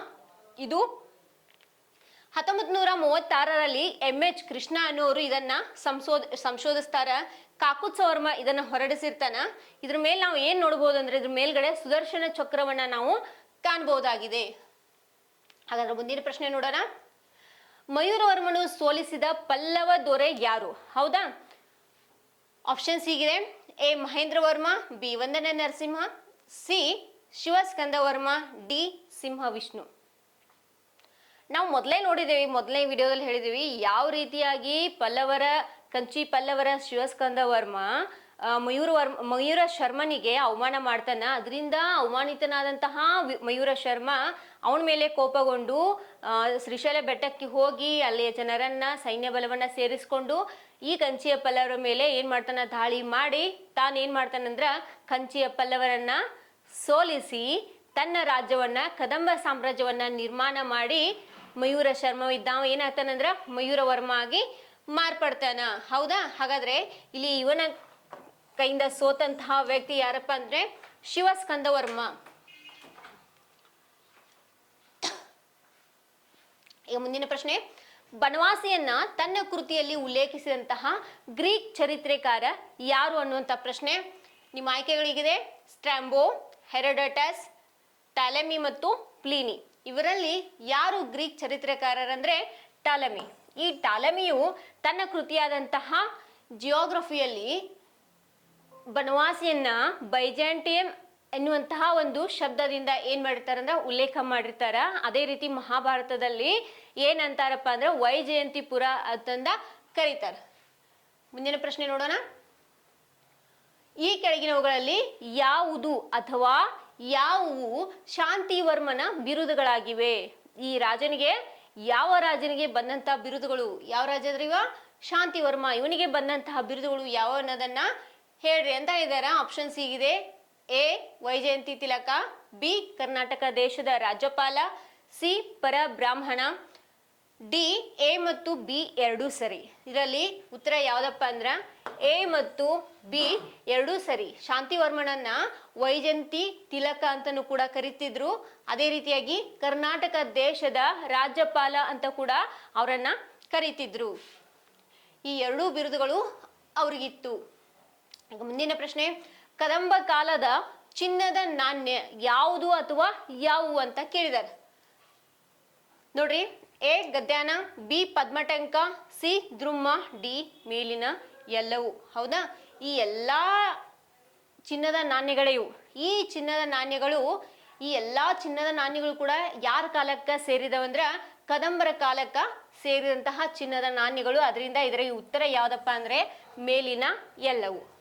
ಇದು. ಹತ್ತೊಂಬತ್ ನೂರ ಮೂವತ್ತಾರರಲ್ಲಿ ಎಂ ಎಚ್ ಕೃಷ್ಣ ಅನ್ನೋರು ಇದನ್ನ ಸಂಶೋಧ, ಸಂಶೋಧಿಸ್ತಾರ. ಕಾಕುತ್ಸವರ್ಮ ಇದನ್ನ ಹೊರಡಿಸಿರ್ತಾನ. ಇದ್ರ ಮೇಲೆ ನಾವು ಏನ್ ನೋಡ್ಬೋದು ಅಂದ್ರೆ ಇದ್ರ ಮೇಲ್ಗಡೆ ಸುದರ್ಶನ ಚಕ್ರವನ್ನ ನಾವು ಕಾಣಬಹುದಾಗಿದೆ ಹಾಗಾದ್ರೆ ಮುಂದಿನ ಪ್ರಶ್ನೆ ನೋಡೋಣ. ಮಯೂರವರ್ಮನು ಸೋಲಿಸಿದ ಪಲ್ಲವ ದೊರೆ ಯಾರು? ಹೌದಾ? ಆಪ್ಷನ್ಸ್ ಹೀಗಿದೆ A Mahendra Varma B, Vandana Narasimha, C, Shivaskanda Varma, D, Simha Vishnu. ನಾವು ಮೊದಲೇ ನೋಡಿದ್ದೀವಿ ಮೊದಲನೇ ವಿಡಿಯೋದಲ್ಲಿ ಹೇಳಿದ್ದೀವಿ ಯಾವ ರೀತಿಯಾಗಿ ಪಲ್ಲವರ, ಕಂಚಿ ಪಲ್ಲವರ ಶಿವಸ್ಕಂದ ವರ್ಮ ಮಯೂರ ವರ್ಮ, ಮಯೂರ ಶರ್ಮನಿಗೆ ಅವಮಾನ ಮಾಡ್ತಾನ. ಅದರಿಂದ ಅವಮಾನಿತನಾದಂತಹ ಮಯೂರ ಶರ್ಮ ಅವನ ಮೇಲೆ ಕೋಪಗೊಂಡು ಶ್ರೀಶೈಲ ಬೆಟ್ಟಕ್ಕೆ ಹೋಗಿ ಅಲ್ಲಿಯ ಜನರನ್ನ, ಸೈನ್ಯ ಬಲವನ್ನ ಸೇರಿಸ್ಕೊಂಡು ಈ ಕಂಚಿಯ ಪಲ್ಲವರ ಮೇಲೆ ಏನ್ ಮಾಡ್ತಾನ, ದಾಳಿ ಮಾಡಿ, ತಾನೇನ್ ಮಾಡ್ತಾನಂದ್ರ ಕಂಚಿಯ ಪಲ್ಲವರನ್ನ ಸೋಲಿಸಿ ತನ್ನ ರಾಜ್ಯವನ್ನ, ಕದಂಬ ಸಾಮ್ರಾಜ್ಯವನ್ನ ನಿರ್ಮಾಣ ಮಾಡಿ ಮಯೂರ ಶರ್ಮ ಇದ್ದಾವ ಏನಾಗ್ತಾನಂದ್ರ ಮಯೂರ ವರ್ಮ ಆಗಿ ಮಾರ್ಪಡ್ತಾನ. ಹೌದಾ? ಹಾಗಾದ್ರೆ ಇಲ್ಲಿ ಇವನ ಕೈಯಿಂದ ಸೋತಂತಹ ವ್ಯಕ್ತಿ ಯಾರಪ್ಪ ಅಂದ್ರೆ ಶಿವಸ್ಕಂದ ವರ್ಮ ಈಗ ಮುಂದಿನ ಪ್ರಶ್ನೆ. ಬನವಾಸಿಯನ್ನ ತನ್ನ ಕೃತಿಯಲ್ಲಿ ಉಲ್ಲೇಖಿಸಿದಂತಹ ಗ್ರೀಕ್ ಚರಿತ್ರೆಕಾರ ಯಾರು ಅನ್ನುವಂಥ ಪ್ರಶ್ನೆ. ನಿಮ್ಮ ಆಯ್ಕೆಗಳಿಗಿದೆ. ಸ್ಟ್ರಾಂಬೋ, ಹೆರಡಟಸ್, ಟಾಲೆಮಿ ಮತ್ತು ಪ್ಲೀನಿ. ಇವರಲ್ಲಿ ಯಾರು ಗ್ರೀಕ್ ಚರಿತ್ರೆಕಾರರಂದ್ರೆ ಟಾಲಮಿ. ಈ ಟಾಲಮಿಯು ತನ್ನ ಕೃತಿಯಾದಂತಹ ಜಿಯೋಗ್ರಫಿಯಲ್ಲಿ ಬನವಾಸಿಯನ್ನ ಬೈಜಾಂಟಿಯಂ ಎನ್ನುವಂತಹ ಒಂದು ಶಬ್ದದಿಂದ ಏನ್ ಮಾಡಿರ್ತಾರಂದ್ರೆ ಉಲ್ಲೇಖ ಮಾಡಿರ್ತಾರ. ಅದೇ ರೀತಿ ಮಹಾಭಾರತದಲ್ಲಿ ಏನಂತಾರಪ್ಪ ಅಂದ್ರೆ ವೈಜಯಂತಿಪುರ ಅಂತಂದ ಕರೀತಾರ. ಮುಂದಿನ ಪ್ರಶ್ನೆ ನೋಡೋಣ. ಈ ಕೆಳಗಿನವುಗಳಲ್ಲಿ ಯಾವುದು ಅಥವಾ ಯಾವುವು ಶಾಂತಿವರ್ಮನ ಬಿರುದುಗಳಾಗಿವೆ? ಈ ರಾಜನಿಗೆ ಯಾವ ರಾಜನಿಗೆ ಬಂದಂತಹ ಬಿರುದುಗಳು? ಯಾವ ರಾಜ ಇವ ಶಾಂತಿವರ್ಮ. ಇವನಿಗೆ ಬಂದಂತಹ ಬಿರುದುಗಳು ಯಾವ ಅನ್ನೋದನ್ನ ಹೇಳ್ರಿ ಅಂತ ಇದ್ದಾರ ಆಪ್ಷನ್ಸ್ ಹೀಗಿದೆ. A Vaijayanti Tilaka. B Karnataka ದೇಶದ ರಾಜ್ಯಪಾಲ. ಸಿ ಪರ ಬ್ರಾಹ್ಮಣ ಡಿ ಎ ಮತ್ತು ಬಿ ಎರಡೂ ಸರಿ. ಇದರಲ್ಲಿ ಉತ್ತರ ಯಾವ್ದಪ್ಪ ಅಂದ್ರ ಎ ಮತ್ತು ಬಿ ಎರಡೂ ಸರಿ. ಶಾಂತಿವರ್ಮನನ್ನ ವೈಜಂತಿ ತಿಲಕ ಅಂತನೂ ಕೂಡ ಕರಿತಿದ್ರು. ಅದೇ ರೀತಿಯಾಗಿ ಕರ್ನಾಟಕ ದೇಶದ ರಾಜ್ಯಪಾಲ ಅಂತ ಕೂಡ ಅವರನ್ನ ಕರಿತಿದ್ರು. ಈ ಎರಡೂ ಬಿರುದುಗಳು ಅವ್ರಿಗಿತ್ತು. ಈಗ ಮುಂದಿನ ಪ್ರಶ್ನೆ, ಕದಂಬ ಕಾಲದ ಚಿನ್ನದ ನಾಣ್ಯ ಯಾವುದು ಅಥವಾ ಯಾವುವು ಅಂತ ಕೇಳಿದ್ದಾರೆ ನೋಡ್ರಿ, ಎ, ಗದ್ಯಾನ, ಬಿ, ಪದ್ಮಟಂಕ, ಸಿ, ದ್ರುಮ್ಮ, ಡಿ, ಮೇಲಿನ ಎಲ್ಲವೂ. ಹೌದಾ? ಈ ಎಲ್ಲ ಚಿನ್ನದ ನಾಣ್ಯಗಳೇ ಇವು. ಈ ಚಿನ್ನದ ನಾಣ್ಯಗಳು, ಈ ಎಲ್ಲ ಚಿನ್ನದ ನಾಣ್ಯಗಳು ಕೂಡ ಯಾರ ಕಾಲಕ್ಕೆ ಸೇರಿದವಂದ್ರ ಕದಂಬರ ಕಾಲಕ್ಕ ಸೇರಿದಂತಹ ಚಿನ್ನದ ನಾಣ್ಯಗಳು. ಅದರಿಂದ ಇದರ ಉತ್ತರ ಯಾವುದಪ್ಪ ಅಂದ್ರೆ ಮೇಲಿನ ಎಲ್ಲವೂ.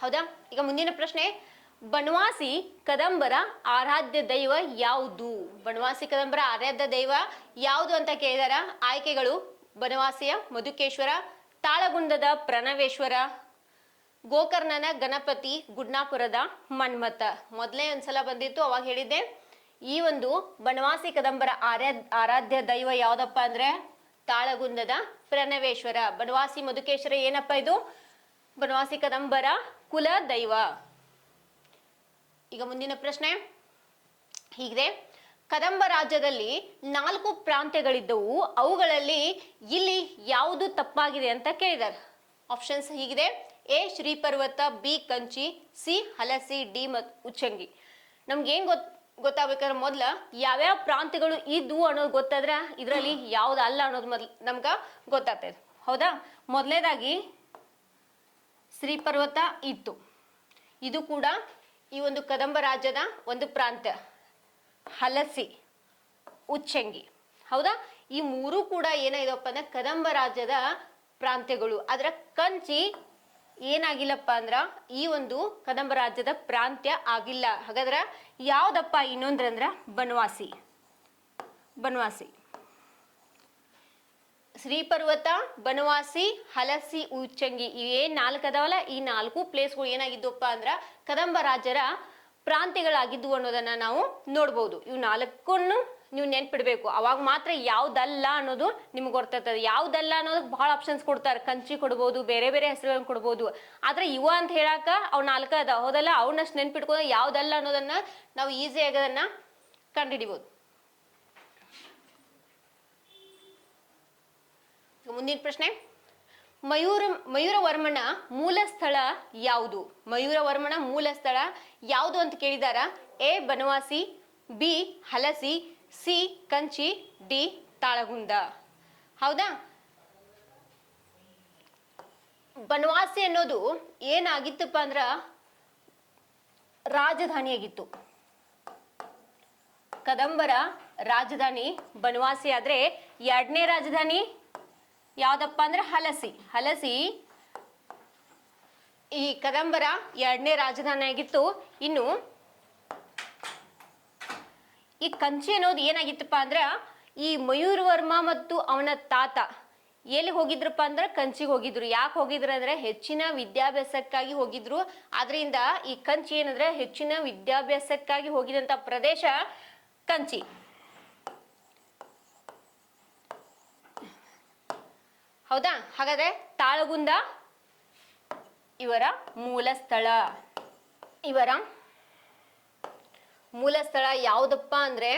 ಹೌದಾ? ಈಗ ಮುಂದಿನ ಪ್ರಶ್ನೆ ಬನವಾಸಿ ಕದಂಬರ ಆರಾಧ್ಯ ದೈವ ಯಾವುದು? ಬನವಾಸಿ ಕದಂಬರ ಆರಾಧ್ಯ ದೈವ ಯಾವುದು ಅಂತ ಕೇಳಿದಾರ? ಆಯ್ಕೆಗಳು ಬನವಾಸಿಯ, ಮಧುಕೇಶ್ವರ, ತಾಳಗುಂದದ ಪ್ರಣವೇಶ್ವರ, ಗೋಕರ್ಣನ ಗಣಪತಿ, ಗುಡ್ನಾಪುರದ ಮನ್ಮಥ. ಮೊದಲೇ ಒಂದ್ಸಲ ಬಂದಿತ್ತು, ಅವಾಗ ಹೇಳಿದ್ದೆ. ಈ ಒಂದು ಬನವಾಸಿ ಕದಂಬರ ಆರಾಧ್ಯ ಆರಾಧ್ಯ ದೈವ ಯಾವ್ದಪ್ಪ ಅಂದ್ರೆ? ತಾಳಗುಂದದ ಪ್ರಣವೇಶ್ವರ. ಬನವಾಸಿ, ಮಧುಕೇಶ್ವರ ಏನಪ್ಪ ಇದು? ಬನವಾಸಿ ಕದಂಬರ ಕುಲ ದೈವ. ಈಗ ಮುಂದಿನ ಪ್ರಶ್ನೆ. ಹೀಗಿದೆ. ಕದಂಬ ರಾಜ್ಯದಲ್ಲಿ ನಾಲ್ಕು ಪ್ರಾಂತ್ಯಗಳಿದ್ದವು. ಅವುಗಳಲ್ಲಿ ಇಲ್ಲಿ ಯಾವುದು ತಪ್ಪಾಗಿದೆ ಅಂತ ಕೇಳಿದ್ದಾರೆ. ಆಪ್ಷನ್ಸ್ ಹೀಗಿದೆ. A, Shriparvata, B, Kanchi, C, Halasi, D ಮತ್ ಉಚ್ಚಂಗಿ. ನಮ್ಗೆ ಏನ್ ಗೊತ್, ಗೊತ್ತಾಗ್ಬೇಕಾದ್ರೆ ಮೊದ್ಲ ಯಾವ್ಯಾವ ಪ್ರಾಂತ್ಯಗಳು ಇದ್ವು ಅನ್ನೋದು ಗೊತ್ತಾದ್ರೆ ಇದರಲ್ಲಿ ಯಾವ್ದು ಅಲ್ಲ ಅನ್ನೋದು ಮೊದ್ಲು ನಮ್ಗೆ ಗೊತ್ತಾಗ್ತದೆ ಹೌದಾ? ಮೊದಲನೇದಾಗಿ ಶ್ರೀಪರ್ವತ ಇತ್ತು. ಇದು ಕೂಡ ಈ ಒಂದು ಕದಂಬ ರಾಜ್ಯದ ಒಂದು ಪ್ರಾಂತ್ಯ ಹಲಸಿ, ಉಚ್ಚಂಗಿ. ಹೌದಾ? ಈ ಮೂರು ಕೂಡ ಏನಾಗಿದಪ್ಪ ಅಂದ್ರೆ ಕದಂಬ ರಾಜ್ಯದ ಪ್ರಾಂತ್ಯಗಳು. ಅದರ ಕಂಚಿ ಏನಾಗಿಲ್ಲಪ್ಪ ಅಂದ್ರ ಈ ಒಂದು ಕದಂಬ ರಾಜ್ಯದ ಪ್ರಾಂತ್ಯ ಆಗಿಲ್ಲ. ಹಾಗಾದ್ರ ಯಾವ್ದಪ್ಪ ಇನ್ನೊಂದ್ರಂದ್ರ ಬನವಾಸಿ. ಬನವಾಸಿ. ಶ್ರೀಪರ್ವತ, ಬನವಾಸಿ, ಹಲಸಿ, ಉಚ್ಚಂಗಿ ಇವೇನ್ ನಾಲ್ಕು ಅದಾವಲ್ಲ ಈ ನಾಲ್ಕು ಪ್ಲೇಸ್ಗಳು ಏನಾಗಿದ್ದಪ್ಪ ಅಂದ್ರ ಕದಂಬ ರಾಜರ ಪ್ರಾಂತ್ಯಗಳಾಗಿದ್ವು ಅನ್ನೋದನ್ನ ನಾವು ನೋಡ್ಬೋದು. ಇವು ನಾಲ್ಕನ್ನು ನೀವು ನೆನ್ಪಿಡ್ಬೇಕು. ಅವಾಗ ಮಾತ್ರ ಯಾವ್ದಲ್ಲ ಅನ್ನೋದು ನಿಮ್ಗೆ ಗೊತ್ತಿರ್ತದೆ ಯಾವ್ದಲ್ಲ ಅನ್ನೋದಕ್ಕೆ ಬಹಳ ಆಪ್ಷನ್ಸ್ ಕೊಡ್ತಾರೆ. ಕಂಚಿ ಕೊಡ್ಬೋದು, ಬೇರೆ ಬೇರೆ ಹೆಸರುಗಳನ್ನ ಕೊಡ್ಬೋದು. ಆದ್ರೆ ಇವ ಅಂತ ಹೇಳಾಕ ಅವ್ ನಾಲ್ಕ ಅದ ಹೌದಲ್ಲ? ಅವನ್ನಷ್ಟು ನೆನ್ಪಿಟ್ಕೊಂಡು ಯಾವ್ದಲ್ಲ ಅನ್ನೋದನ್ನ ನಾವು ಈಸಿಯಾಗಿ ಅದನ್ನ ಕಂಡುಹಿಡಿಬೋದು. ಮುಂದಿನ ಪ್ರಶ್ನೆ. ಮಯೂರ, ಮಯೂರವರ್ಮನ ಮೂಲ ಸ್ಥಳ ಯಾವುದು? ಮಯೂರವರ್ಮನ ಮೂಲ ಸ್ಥಳ ಯಾವುದು ಅಂತ ಕೇಳಿದಾರ? A, Banavasi, B, Halasi, C, Kanchi, D, Talagunda. ಹೌದಾ? ಬನವಾಸಿ ಅನ್ನೋದು ಏನಾಗಿತ್ತಪ್ಪ ಅಂದ್ರ ರಾಜಧಾನಿಯಾಗಿತ್ತು. ಕದಂಬರ ರಾಜಧಾನಿ ಬನವಾಸಿ ಆದ್ರೆ ಎರಡನೇ ರಾಜಧಾನಿ ಯಾವ್ದಪ್ಪ ಅಂದ್ರೆ ಹಲಸಿ. ಹಲಸಿ ಈ ಕದಂಬರ ಎರಡನೇ ರಾಜಧಾನಿ ಆಗಿತ್ತು. ಇನ್ನು ಈ ಕಂಚಿ ಅನ್ನೋದು ಏನಾಗಿತ್ತಪ್ಪ ಅಂದ್ರ ಈ ಮಯೂರ್ ವರ್ಮ ಮತ್ತು ಅವನ ತಾತ ಎಲ್ಲಿ ಹೋಗಿದ್ರಪ್ಪ ಅಂದ್ರೆ ಕಂಚಿಗೆ ಹೋಗಿದ್ರು. ಯಾಕೆ ಹೋಗಿದ್ರು ಅಂದ್ರೆ ಹೆಚ್ಚಿನ ವಿದ್ಯಾಭ್ಯಾಸಕ್ಕಾಗಿ ಹೋಗಿದ್ರು. ಆದ್ರಿಂದ ಈ ಕಂಚಿ ಏನಂದ್ರೆ ಹೆಚ್ಚಿನ ವಿದ್ಯಾಭ್ಯಾಸಕ್ಕಾಗಿ ಹೋಗಿದಂತ ಪ್ರದೇಶ ಕಂಚಿ. ಹೌದಾ? ಹಾಗಾದ್ರೆ ತಾಳಗುಂದ ಇವರ ಮೂಲ ಸ್ಥಳ. ಇವರ ಮೂಲ ಸ್ಥಳ ಯಾವುದಪ್ಪ ಅಂದ್ರೆ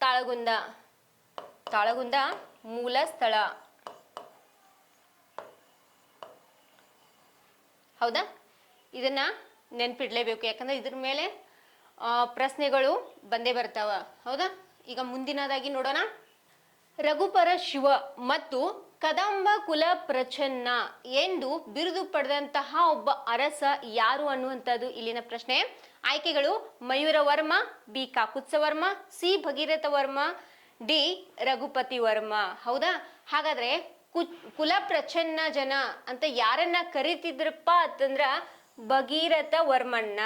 ತಾಳಗುಂದ. ತಾಳಗುಂದ ಮೂಲ ಸ್ಥಳ. ಹೌದಾ? ಇದನ್ನ ನೆನ್ಪಿಡ್ಲೇಬೇಕು. ಯಾಕಂದ್ರೆ ಇದ್ರ ಮೇಲೆ ಪ್ರಶ್ನೆಗಳು ಬಂದೇ ಬರ್ತಾವ. ಹೌದಾ? ಈಗ ಮುಂದಿನದಾಗಿ ನೋಡೋಣ. ರಘುಪರ ಶಿವ ಮತ್ತು ಕದಂಬ ಕುಲ ಪ್ರಚನ್ನ ಎಂದು ಬಿರುದು ಪಡೆದಂತಹ ಒಬ್ಬ ಅರಸ ಯಾರು ಅನ್ನುವಂಥದ್ದು ಇಲ್ಲಿನ ಪ್ರಶ್ನೆ. ಆಯ್ಕೆಗಳು Mayura Varma, B. Kakutsa Varma, C. Bhagiratha Varma, D. Raghupati Varma. ಹೌದಾ? ಹಾಗಾದ್ರೆ ಕು- ಕುಲ ಪ್ರಚನ್ನ ಜನ ಅಂತ ಯಾರನ್ನ ಕರಿತಿದ್ರಪ್ಪ ಅಂತಂದ್ರ ಭಗೀರಥ ವರ್ಮಣ್ಣ.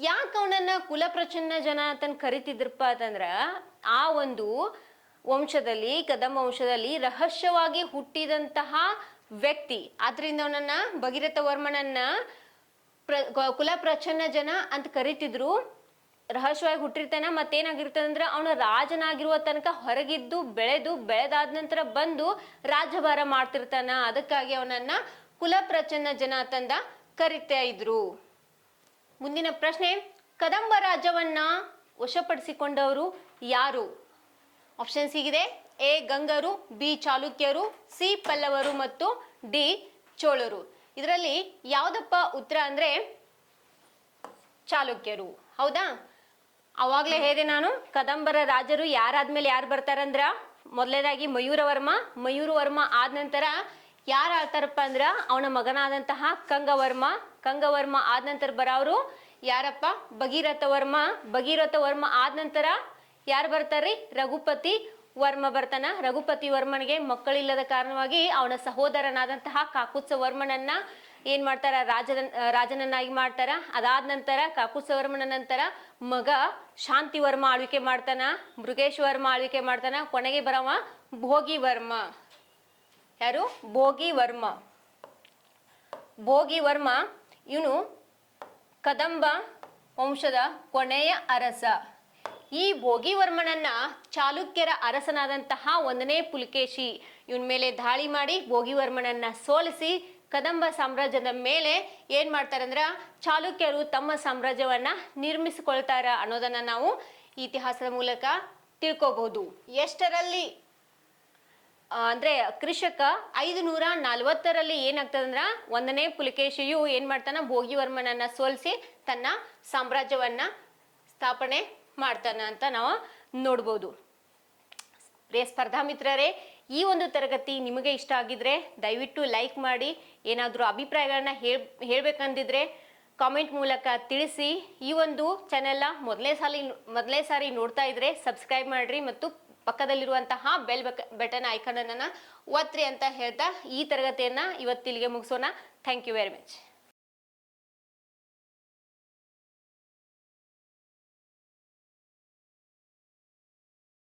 ಯಾಕೆ ಅವನನ್ನ ಕುಲಪ್ರಚನ್ನ ಜನ ಅಂತ ಕರಿತಿದ್ರಪ್ಪ ಅಂತಂದ್ರ ಆ ಒಂದು ವಂಶದಲ್ಲಿ, ಕದಂಬ ವಂಶದಲ್ಲಿ ರಹಸ್ಯವಾಗಿ ಹುಟ್ಟಿದಂತಹ ವ್ಯಕ್ತಿ. ಆದ್ರಿಂದ ಅವನನ್ನ ಭಗೀರಥ ವರ್ಮನನ್ನ ಪ್ರ ಕುಲ ಕುಲಪ್ರಚನ್ನ ಜನ ಅಂತ ಕರಿತಿದ್ರು. ರಹಸ್ಯವಾಗಿ ಹುಟ್ಟಿರ್ತಾನ ಮತ್ತೇನಾಗಿರ್ತದಂದ್ರೆ ಅವನ ರಾಜನಾಗಿರುವ ತನಕ ಹೊರಗಿದ್ದು, ಬೆಳೆದು, ಬೆಳೆದಾದ ನಂತರ ಬಂದು ರಾಜ್ಯಭಾರ ಮಾಡ್ತಿರ್ತಾನ. ಅದಕ್ಕಾಗಿ ಅವನನ್ನ ಕುಲಪ್ರಚನ್ನ ಜನ ಅಂತಂದ ಕರಿತಾ ಇದ್ರು. ಮುಂದಿನ ಪ್ರಶ್ನೆ, ಕದಂಬ ರಾಜ್ಯವನ್ನ ವಶಪಡಿಸಿಕೊಂಡವರು ಯಾರು? ಆಪ್ಷನ್ಸ್ ಹೀಗಿದೆ ಎ ಗಂಗರು ಬಿ ಚಾಲುಕ್ಯರು ಸಿ ಪಲ್ಲವರು ಮತ್ತು ಡಿ ಚೋಳರು. ಇದರಲ್ಲಿ ಯಾವುದಪ್ಪ ಉತ್ತರ ಅಂದ್ರೆ ಚಾಲುಕ್ಯರು. ಹೌದಾ? ಅವಾಗ್ಲೇ ಹೇಳಿದೆ ನಾನು, ಕದಂಬರ ರಾಜರು ಯಾರಾದ್ಮೇಲೆ ಯಾರು ಬರ್ತಾರಂದ್ರ? ಮೊದಲನೇದಾಗಿ ಮಯೂರವರ್ಮ ಮಯೂರವರ್ಮ ಆದ ನಂತರ ಯಾರು ಆಳ್ತಾರಪ್ಪ ಅಂದ್ರ? ಅವನ ಮಗನಾದಂತಹ ಕಂಗವರ್ಮ. ಕಂಗವರ್ಮ ಆದ ನಂತರ ಬರೋರು ಯಾರಪ್ಪ? ಭಗೀರಥ ವರ್ಮ. ಭಗೀರಥ ವರ್ಮ ಆದ ನಂತರ ಯಾರು ಬರ್ತಾರ್ರಿ ರಘುಪತಿ ವರ್ಮ ಬರ್ತಾನ. ರಘುಪತಿ ವರ್ಮನಿಗೆ ಮಕ್ಕಳಿಲ್ಲದ ಕಾರಣವಾಗಿ ಅವನ ಸಹೋದರನಾದಂತಹ ಕಾಕುತ್ಸ ವರ್ಮನನ್ನ ಏನ್ ಮಾಡ್ತಾರ? ರಾಜನ, ರಾಜನನ್ನಾಗಿ ಮಾಡ್ತಾರ. ಅದಾದ ನಂತರ ಕಾಕುತ್ಸ ವರ್ಮನ ನಂತರ ಮಗ ಶಾಂತಿ ವರ್ಮ ಆಳ್ವಿಕೆ ಮಾಡ್ತಾನ. ಮೃಗೇಶ್ ವರ್ಮ ಆಳ್ವಿಕೆ ಮಾಡ್ತಾನ. ಕೊನೆಗೆ ಬರವ ಭೋಗಿ ವರ್ಮ. ಯಾರು? ಭೋಗಿ ವರ್ಮ. ಭೋಗಿ ವರ್ಮ, ಇವನು ಕದಂಬ ವಂಶದ ಕೊನೆಯ ಅರಸ. ಈ ಭೋಗಿವರ್ಮನನ್ನ ಚಾಲುಕ್ಯರ ಅರಸನಾದಂತಹ ಒಂದನೇ ಪುಲಿಕೇಶಿ, ಇವನ್ ಮೇಲೆ ದಾಳಿ ಮಾಡಿ ಭೋಗಿವರ್ಮನನ್ನ ಸೋಲಿಸಿ ಕದಂಬ ಸಾಮ್ರಾಜ್ಯದ ಮೇಲೆ ಏನ್ ಮಾಡ್ತಾರೆ ಅಂದ್ರ ಚಾಲುಕ್ಯರು ತಮ್ಮ ಸಾಮ್ರಾಜ್ಯವನ್ನ ನಿರ್ಮಿಸಿಕೊಳ್ತಾರ ಅನ್ನೋದನ್ನ ನಾವು ಇತಿಹಾಸದ ಮೂಲಕ ತಿಳ್ಕೋಬಹುದು. ಎಷ್ಟರಲ್ಲಿ? ಅಂದ್ರೆ ಕೃಷಕ ಐದು ನೂರ ನಲ್ವತ್ತರಲ್ಲಿ ಏನಾಗ್ತದಂದ್ರ ಒಂದನೇ ಪುಲಿಕೇಶಿಯು ಏನ್ ಮಾಡ್ತಾನ ಭೋಗಿವರ್ಮನನ್ನ ಸೋಲಿಸಿ ತನ್ನ ಸಾಮ್ರಾಜ್ಯವನ್ನ ಸ್ಥಾಪನೆ ಮಾಡ್ತಾನ ಅಂತ ನಾವು ನೋಡ್ಬೋದು. ಪ್ರಿಯ ಸ್ಪರ್ಧಾ ಮಿತ್ರರೇ, ಈ ಒಂದು ತರಗತಿ ನಿಮಗೆ ಇಷ್ಟ ಆಗಿದ್ರೆ ದಯವಿಟ್ಟು ಲೈಕ್ ಮಾಡಿ, ಏನಾದರೂ ಅಭಿಪ್ರಾಯಗಳನ್ನ ಹೇಳ್, ಹೇಳ್ಬೇಕಂದಿದ್ರೆ ಕಾಮೆಂಟ್ ಮೂಲಕ ತಿಳಿಸಿ. ಈ ಒಂದು ಚಾನೆಲ್ನ ಮೊದಲನೇ ಸಾಲಿ ಮೊದಲನೇ ಸಾರಿ ನೋಡ್ತಾ ಇದ್ರೆ ಸಬ್ಸ್ಕ್ರೈಬ್ ಮಾಡ್ರಿ ಮತ್ತು ಪಕ್ಕದಲ್ಲಿರುವಂತಹ ಬೆಲ್ ಬಟನ್ ಐಕನ್ ಅನ್ನ ಒತ್ರಿ ಅಂತ ಹೇಳ್ತಾ ಈ ತರಗತಿಯನ್ನ ಇವತ್ತಿಲ್ಲಿಗೆ ಮುಗಿಸೋಣ. Thank you very much